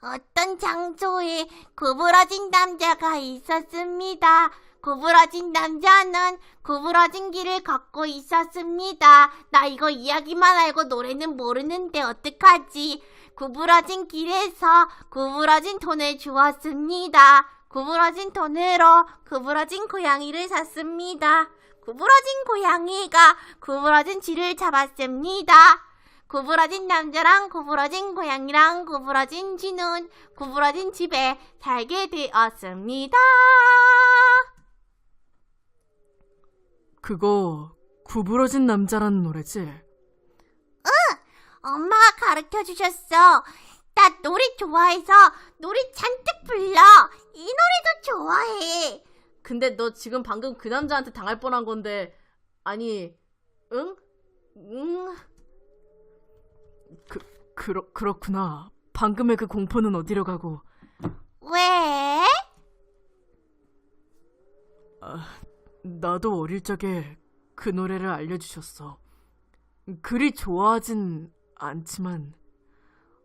어떤 장소에 구부러진 남자가 있었습니다. 구부러진 남자는 구부러진 길을 걷고 있었습니다. 나 이거 이야기만 알고 노래는 모르는데 어떡하지? 구부러진 길에서 구부러진 돈을 주었습니다. 구부러진 돈으로 구부러진 고양이를 샀습니다. 구부러진 고양이가 구부러진 쥐를 잡았습니다. 구부러진 남자랑 구부러진 고양이랑 구부러진 쥐는 구부러진 집에 살게 되었습니다. 그거 구부러진 남자라는 노래지? 엄마가 가르쳐 주셨어. 나 노래 좋아해서 노래 잔뜩 불러. 이 노래도 좋아해. 근데 너 지금 방금 그 남자한테 당할 뻔한 건데 아니 응? 응? 그, 그렇, 그렇구나. 방금의 그 공포는 어디로 가고. 왜? 나도 어릴 적에 그 노래를 알려주셨어. 그리 좋아하진 않지만,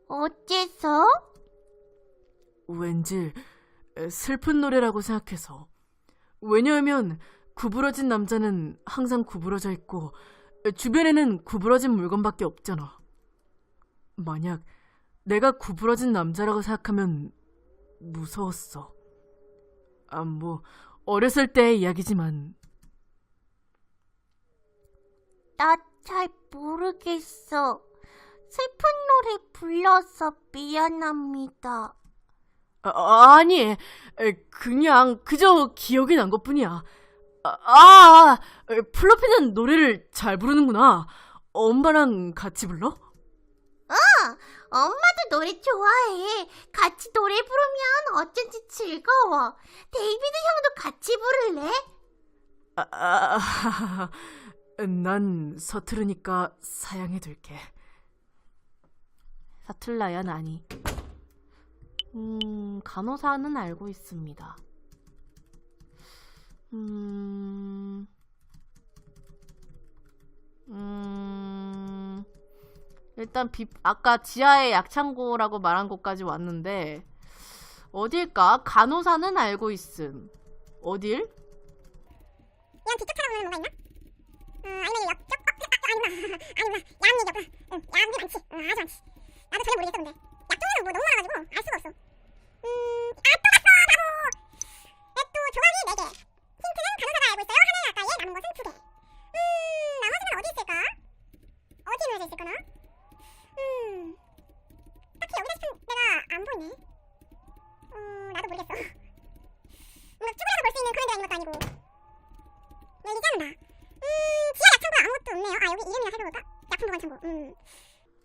어째서? 왠지 슬픈 노래라고 생각해서. 왜냐하면 구부러진 남자는 항상 구부러져 있고, 주변에는 구부러진 물건밖에 없잖아. 만약 내가 구부러진 남자라고 생각하면 무서웠어. 아, 뭐, 어렸을 때의 이야기지만, 나 잘 모르겠어. 슬픈 노래 불러서 미안합니다. 아, 아니, 에, 그냥 그저 기억이 난 것 뿐이야. 아, 아, 에, 플로피는 노래를 잘 부르는구나. 엄마랑 같이 불러? 엄마도 노래 좋아해. 같이 노래 부르면 어쩐지 즐거워. 데이비드 형도 같이 부를래? 아, 아, 난 서투르니까 사양해둘게. 사툴라야 나니 음 간호사는 알고 있습니다 음... 음... 일단 비, 아까 지하의 약창고라고 말한 곳까지 왔는데 어딜까? 간호사는 알고 있음 어딜? 그냥 뒤쪽 찾아보면 뭐가 있나? 어, 아니면 옆 쪽? 어, 아, 아니구나. 아니구나. 야한 얘기였구나. 응, 야한 게 많지. 응, 아주 많지. 나도 전혀 모르겠어, 근데. 약종류는 뭐 너무 많아가지고 알 수가 없어. 음, 아, 또 봤어, 바보! 또 조각이 4개. 힌트는 간호사가 알고 있어요. 하늘 가까이에 남은 것은 2개. 음, 나머지는 어디 있을까? 어디에 놓여져 있을까나? 음, 딱히 여기다 싶은 데가 안 보이네. 어, 나도 모르겠어. 뭔가 쭈그려서 볼 수 있는 그런 데가 있는 것도 아니고. 열리지 않는다. 음, 지하 약창고 아무것도 없네요. 아, 여기 이름이나 살펴볼까? 약품 보관 창고. 음,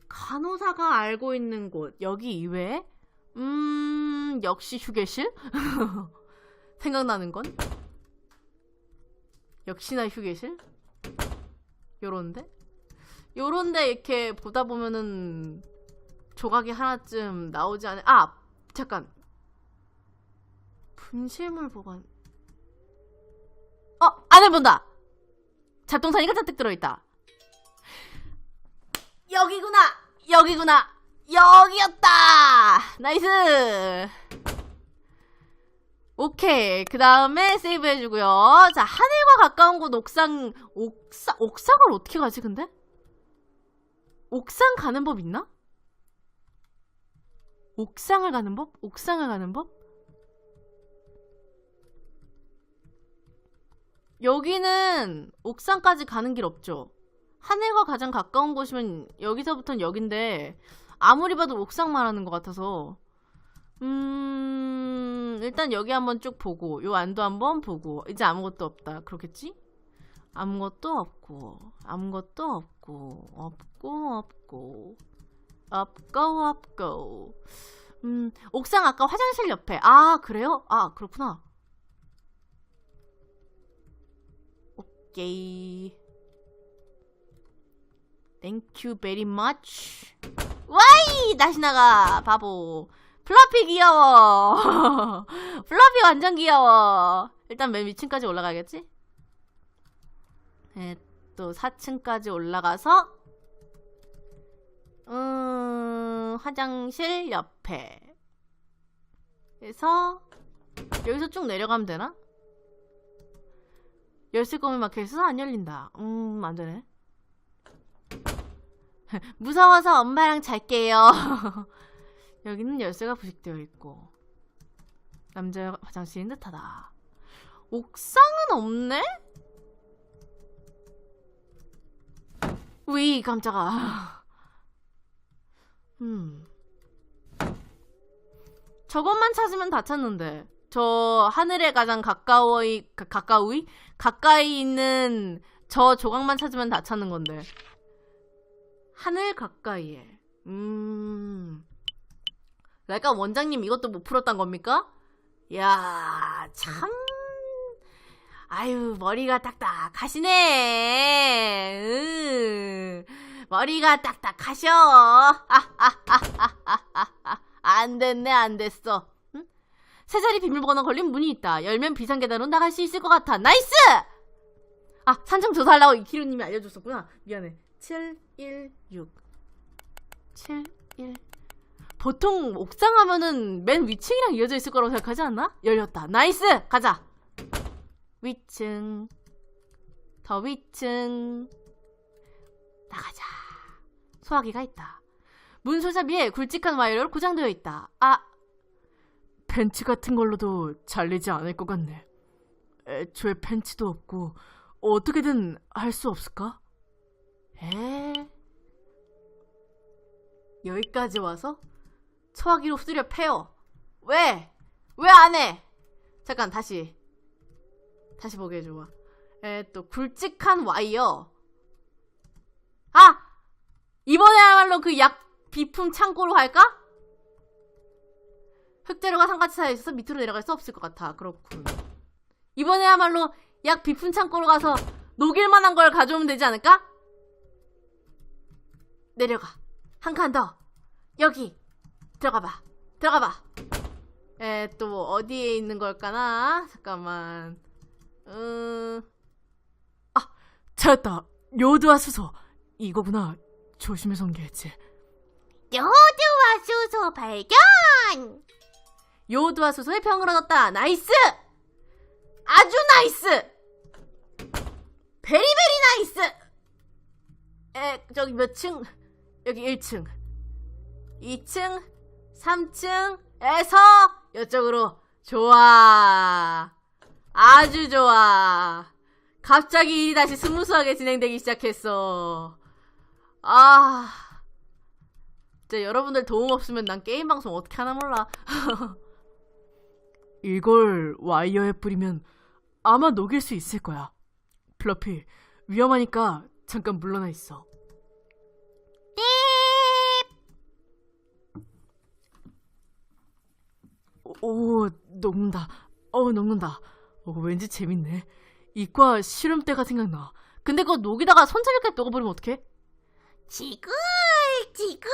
간호사가 알고 있는 곳 여기 이외에 음 역시 휴게실? 생각나는 건? 역시나 휴게실? 요런데? 요런데 이렇게 보다 보면은 조각이 하나쯤 나오지 않아 아! 잠깐! 분실물 보관. 어! 안을 본다! 잡동사니가 잔뜩 들어있다. 여기구나! 여기구나! 여기였다! 나이스! 오케이. 그 다음에 세이브 해주고요. 자, 하늘과 가까운 곳 옥상, 옥상, 옥상을 어떻게 가지, 근데? 옥상 가는 법 있나? 옥상을 가는 법? 옥상을 가는 법? 여기는 옥상까지 가는 길 없죠? 하늘과 가장 가까운 곳이면 여기서부터는 여긴데 아무리 봐도 옥상 말하는 것 같아서 음 일단 여기 한번 쭉 보고 요 안도 한번 보고 이제 아무것도 없다 그렇겠지? 아무것도 없고 아무것도 없고 없고 없고 없고 없고 음 옥상 아까 화장실 옆에 아 그래요? 아 그렇구나 오케이 you very much. 와이! 다시 나가, 바보. 플러피 귀여워. 플러피 완전 귀여워. 일단 맨 위층까지 올라가겠지? 네, 또 4층까지 올라가서, 음, 화장실 옆에. 그래서 여기서 쭉 내려가면 되나? 열쇠 껌이 막혀있어서 안 열린다. 음, 안 되네. 무서워서 엄마랑 잘게요. 여기는 열쇠가 부식되어 있고 남자 화장실인 듯하다. 옥상은 없네? 위 깜짝아. 음. 저것만 찾으면 다 찾는데. 저 하늘에 가장 가까이 가, 가까이 가까이 있는 저 조각만 찾으면 다 찾는 건데. 하늘 가까이에. 음. 그러니까 원장님 이것도 못 풀었단 겁니까? 야, 참. 아유, 머리가 딱딱하시네. 으, 머리가 딱딱하셔. 안 됐네, 안 됐어. 응? 세 자리 비밀번호 걸린 문이 있다. 열면 비상계단으로 나갈 수 있을 것 같아. 나이스! 아, 산청 조사하려고 이키루님이 알려줬었구나. 미안해. 716. 71. 보통 옥상 하면은 맨 위층이랑 이어져 있을 거라고 생각하지 않나? 열렸다. 나이스! 가자! 위층. 더 위층. 나가자. 소화기가 있다. 문 소잡이에 굵직한 와이어로 고장되어 있다. 아, 벤치 같은 걸로도 잘리지 않을 것 같네. 애초에 벤치도 없고 어떻게든 할 수 없을까? 에? 여기까지 와서 소화기로 후드려 패요. 왜? 왜 안 해? 잠깐 다시 다시 보게 해줘 봐. 에, 또 굵직한 와이어. 아! 이번에야말로 그 약 비품 창고로 갈까? 흙재료가 상가치 사이에 있어서 밑으로 내려갈 수 없을 것 같아. 그렇군. 이번에야말로 약 비품 창고로 가서 녹일 만한 걸 가져오면 되지 않을까? 내려가. 한 칸 더. 여기. 들어가 봐. 들어가 봐. 에, 또 어디에 있는 걸까나? 잠깐만. 음. 찾았다. 요드와 수소. 이거구나. 조심해서 옮겨야지. 요드와 수소 발견! 요드와 수소의 얻었다. 나이스! 아주 나이스! 베리베리 나이스! 에, 저기 몇 층? 여기 1층. 2층, 3층에서 이쪽으로. 좋아. 아주 좋아. 갑자기 일이 다시 스무스하게 진행되기 시작했어. 아. 진짜 여러분들 도움 없으면 난 게임 방송 어떻게 하나 몰라. 이걸 와이어에 뿌리면 아마 녹일 수 있을 거야. 플러피, 위험하니까 잠깐 물러나 있어. 오, 녹는다. 어, 녹는다. 어, 왠지 재밌네. 이과 실험때가 생각나. 근데 그거 녹이다가 손잡이까지 녹아버리면 어떡해? 지글, 지글,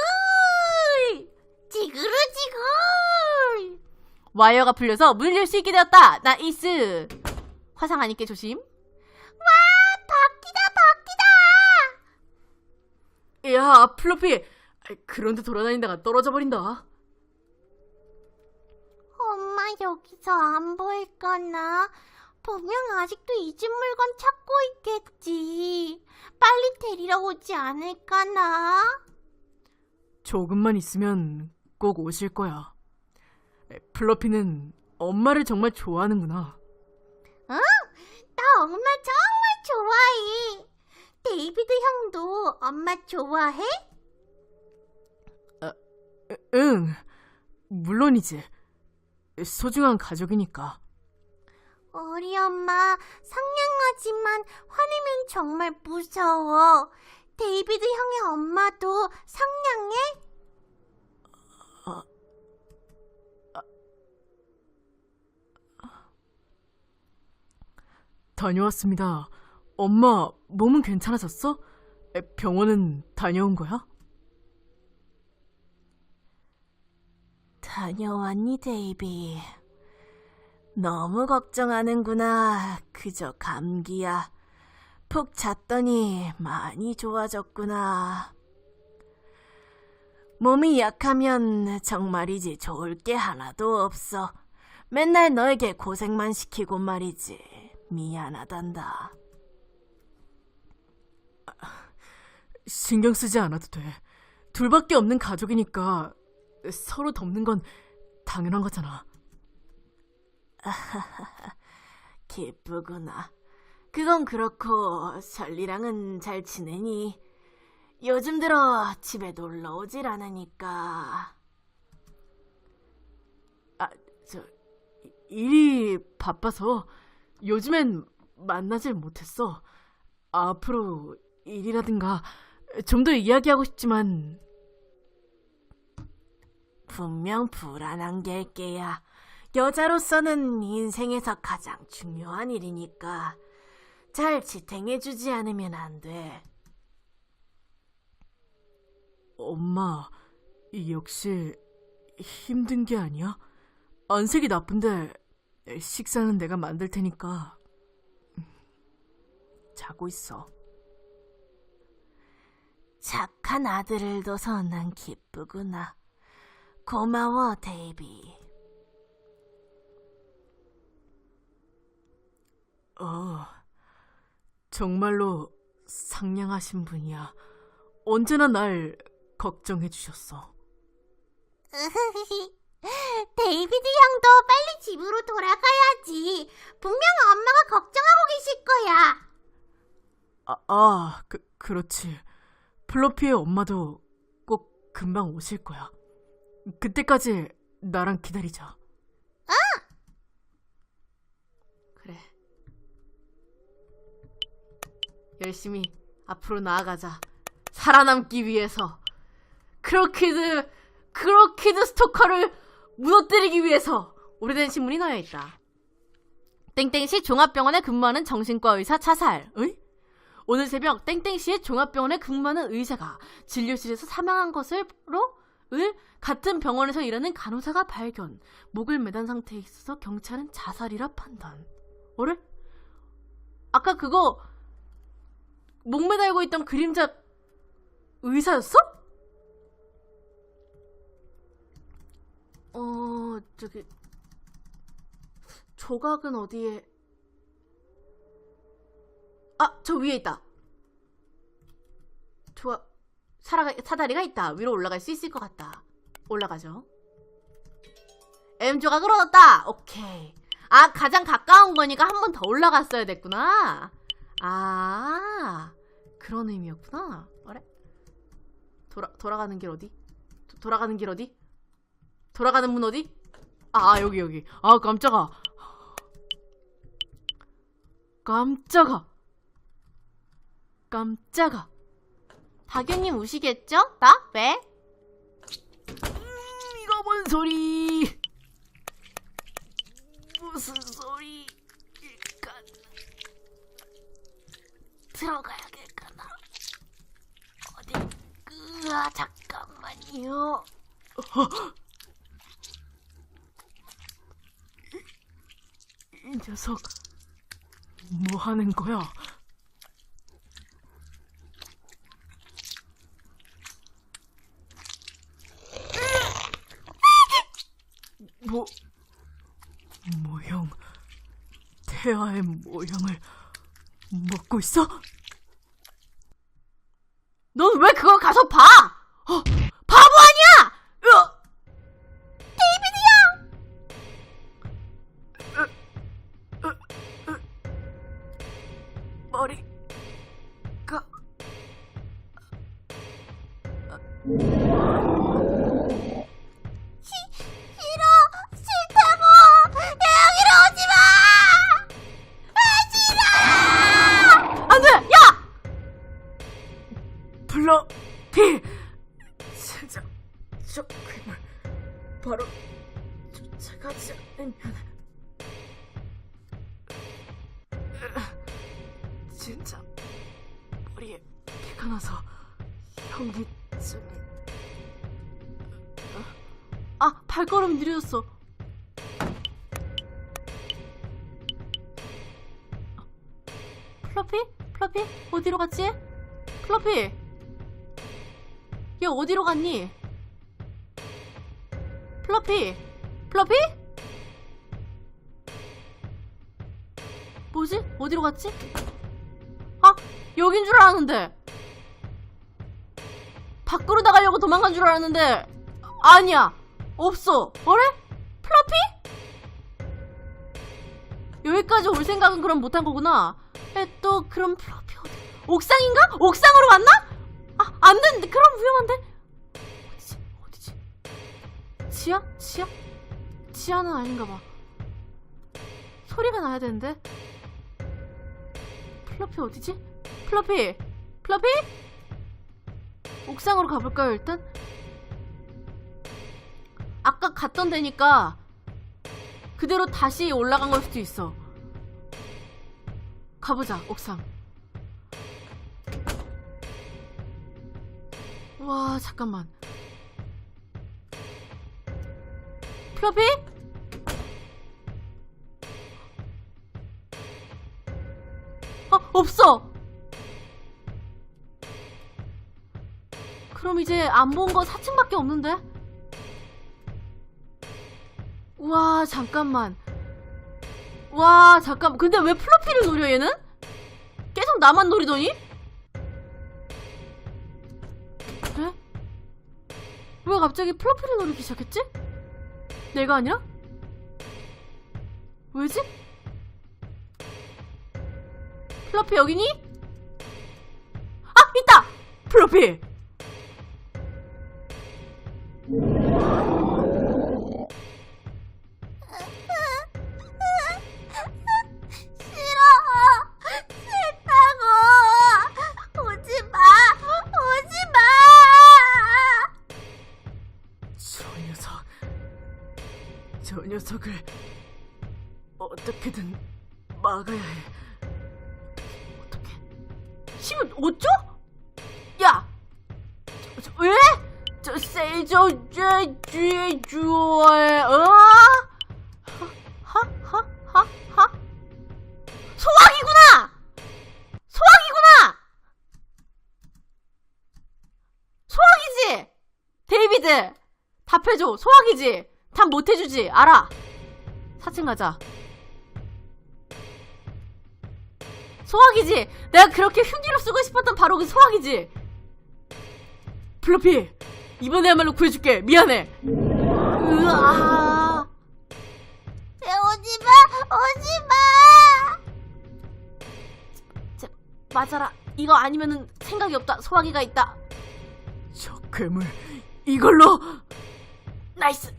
지그루 지글. 와이어가 풀려서 문을 열 수 있게 되었다. 나이스. 화상 안 입게 조심. 바퀴다, 바퀴다. 야. 아이, 그런데 돌아다니다가 떨어져 버린다. 여기서 안 보일까나? 보면 아직도 이집 물건 찾고 있겠지. 빨리 데리러 오지 않을까나? 조금만 있으면 꼭 오실 거야. 에, 플러피는 엄마를 정말 좋아하는구나. 나 엄마 정말 좋아해. 데이비드 형도 엄마 좋아해? 에, 응, 물론이지. 소중한 가족이니까. 우리 엄마 상냥하지만 화내면 정말 무서워. 데이비드 형의 엄마도 상냥해? 다녀왔습니다. 엄마, 몸은 괜찮아졌어? 에, 병원은 다녀온 거야? 다녀왔니, 데이비? 너무 걱정하는구나. 그저 감기야. 푹 잤더니 많이 좋아졌구나. 몸이 약하면 정말이지 좋을 게 하나도 없어. 맨날 너에게 고생만 시키고 말이지. 미안하단다. 신경 쓰지 않아도 돼. 둘밖에 없는 가족이니까 서로 돕는 건 당연한 거잖아. 기쁘구나. 그건 그렇고 설리랑은 잘 지내니? 요즘 들어 집에 놀러 오질 않으니까. 아, 저 이- 일이 바빠서 요즘엔 만나질 못했어. 앞으로 일이라든가 좀 더 이야기하고 싶지만 분명 불안한 게 있게야. 여자로서는 인생에서 가장 중요한 일이니까 잘 지탱해주지 않으면 안 돼. 엄마, 역시 힘든 게 아니야? 안색이 나쁜데 식사는 내가 만들 테니까 자고 있어. 착한 아들을 둬서 난 기쁘구나. 고마워, 데이비. 어, 정말로 상냥하신 분이야. 언제나 날 걱정해 주셨어. 데이비드 형도 빨리 집으로 돌아가야지. 분명 엄마가 걱정하고 계실 거야. 아, 아 그, 그렇지. 플로피의 엄마도 꼭 금방 오실 거야. 그때까지 나랑 기다리자. 그래. 열심히 앞으로 나아가자. 살아남기 위해서. 크로키드, 크로키드 스토커를 무너뜨리기 위해서. 오래된 신문이 놓여 있다. 땡땡시 종합병원에 근무하는 정신과 의사 차살. 의? 오늘 새벽 땡땡시의 종합병원에 근무하는 의사가 진료실에서 사망한 것으로 을 같은 병원에서 일하는 간호사가 발견. 목을 매단 상태에 있어서 경찰은 자살이라 판단. 어래? 아까 그거 목 매달고 있던 그림자 의사였어? 어, 저기 조각은 어디에 아, 저 위에 있다. 사라가, 사다리가 있다. 위로 올라갈 수 있을 것 같다. 올라가죠. M 조각을 얻었다. 오케이. 아, 가장 가까운 거니까 한 번 더 올라갔어야 됐구나. 아, 그런 의미였구나. 그래? 돌아, 돌아가는 길 어디? 도- 돌아가는 길 어디? 돌아가는 문 어디? 아, 여기, 여기. 아, 깜짝아. 깜짝아. 깜짝아. 박연님 우시겠죠? 나? 왜? 이거 뭔 소리? 무슨 소리일까? 들어가야겠구나. 어디? 으아, 잠깐만요. 이, 이 녀석 뭐 하는 거야? 뭐 모형 태아의 모형을 먹고 있어? 넌 왜 그걸 가서 봐? 피 진짜 저 괴물 바로 쫓아가지 않으면 진짜 머리에 피가 나서 현기증이 아, 발걸음 느려졌어. 플러피? 플러피? 어디로 갔지? 플러피? 얘 어디로 갔니? 플러피? 플러피? 뭐지? 어디로 갔지? 아, 여긴 줄 알았는데. 밖으로 나가려고 도망간 줄 알았는데, 아니야. 없어. 어래? 플러피? 여기까지 올 생각은 그럼 못한 거구나. 에, 또, 그럼 플러피 어디? 옥상인가? 옥상으로 갔나? 아, 안 되는데. 그럼 위험한데? 지하? 지하? 지하는 아닌가 봐. 소리가 나야 되는데. 플러피 어디지? 플러피! 플러피? 옥상으로 가볼까요, 일단? 아까 갔던 데니까 그대로 다시 올라간 걸 수도 있어. 가보자, 옥상. 와, 잠깐만. 플러피? 어, 없어! 그럼 이제 안 본 거 4층밖에 없는데? 와, 잠깐만. 와, 잠깐만. 근데 왜 플러피를 노려, 얘는? 계속 나만 노리더니? 그래? 왜 갑자기 플러피를 노리기 시작했지? 내가 아니라? 왜지? 플러피 여기니? 아, 있다! 플러피! 녀석을 어떻게든 막아야 해. 어떡해. 지금 어쩌? 야! 저, 저, 왜? 저, 세저, 저, 쥐, 주얼, 어? 하, 하, 하, 하? 소화기구나! 소화기구나! 소화기지! 데이비드! 답해줘. 소화기지? 답 못해주지. 알아. 4층 가자. 소화기지? 내가 그렇게 흉기로 쓰고 싶었던 바로 그 소화기지? 플로피! 이번에야말로 구해줄게. 미안해. 으아. 오지 마. 오지 마. 자, 맞아라. 이거 아니면은 생각이 없다. 소화기가 있다. 저 괴물 이걸로 나이스.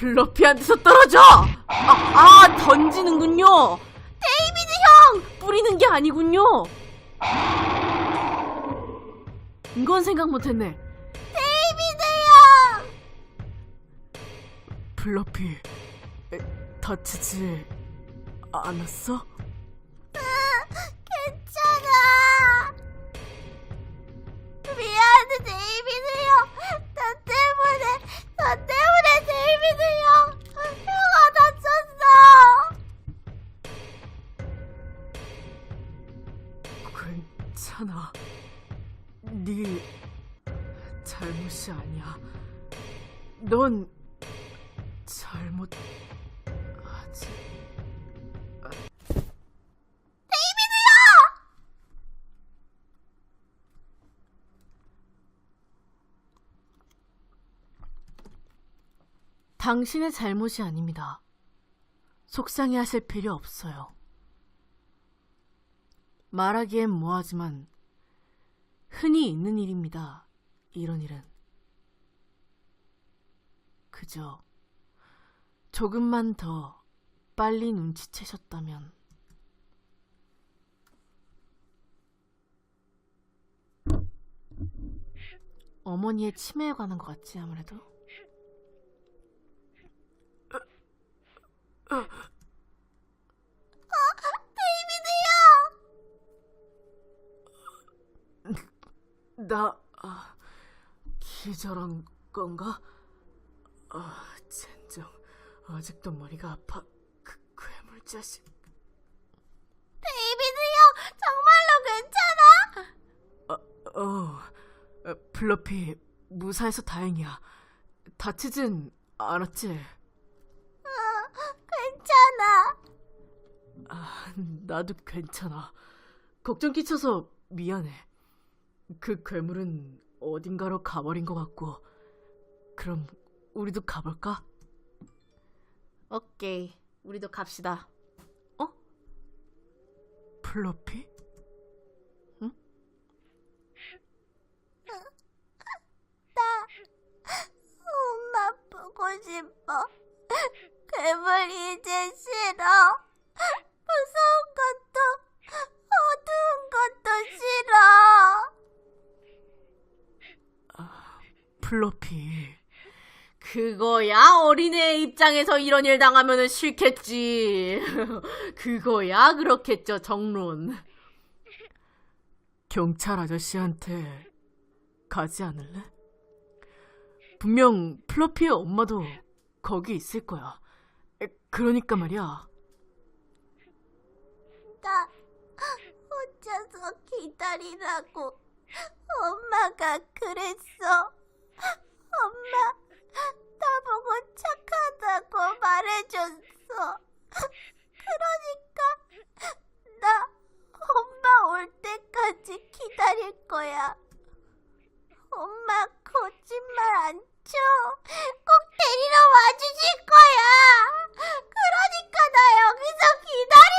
플러피한테서 떨어져. 아, 아 던지는군요. 데이비드 형! 뿌리는 게 아니군요. 이건 생각 못했네. 데이비드 형. 플러피 에, 다치지 않았어? 괜찮아. 미안해, 데이비드 당신의 잘못이 아닙니다. 속상해 하실 필요 없어요. 말하기엔 뭐하지만 흔히 있는 일입니다. 이런 일은. 그저 조금만 더 빨리 눈치채셨다면 어머니의 치매에 관한 것 같지 아무래도 나 아, 기절한 건가? 아, 젠장. 아직도 머리가 아파. 그 괴물 자식. 데이비드 형, 정말로 괜찮아? 어, 어, 플러피 무사해서 다행이야. 다치진 않았지? 아, 나도 괜찮아. 걱정 끼쳐서 미안해. 그 괴물은 어딘가로 가버린 것 같고. 그럼 우리도 가볼까? 오케이. 우리도 갑시다. 플로피? 엄마 보고 싶어. 괴물 이제 싫어. 플로피. 그거야 어린애 입장에서 이런 일 당하면은 싫겠지. 그거야 그렇겠죠 정론. 경찰 아저씨한테 가지 않을래? 분명 플로피의 엄마도 거기 있을 거야. 에, 그러니까 말이야. 나 혼자서 기다리라고 엄마가 그랬어. 엄마 나보고 착하다고 말해줬어. 그러니까 나 엄마 올 때까지 기다릴 거야. 엄마 거짓말 안 쳐. 꼭 데리러 와주실 거야. 그러니까 나 여기서 기다릴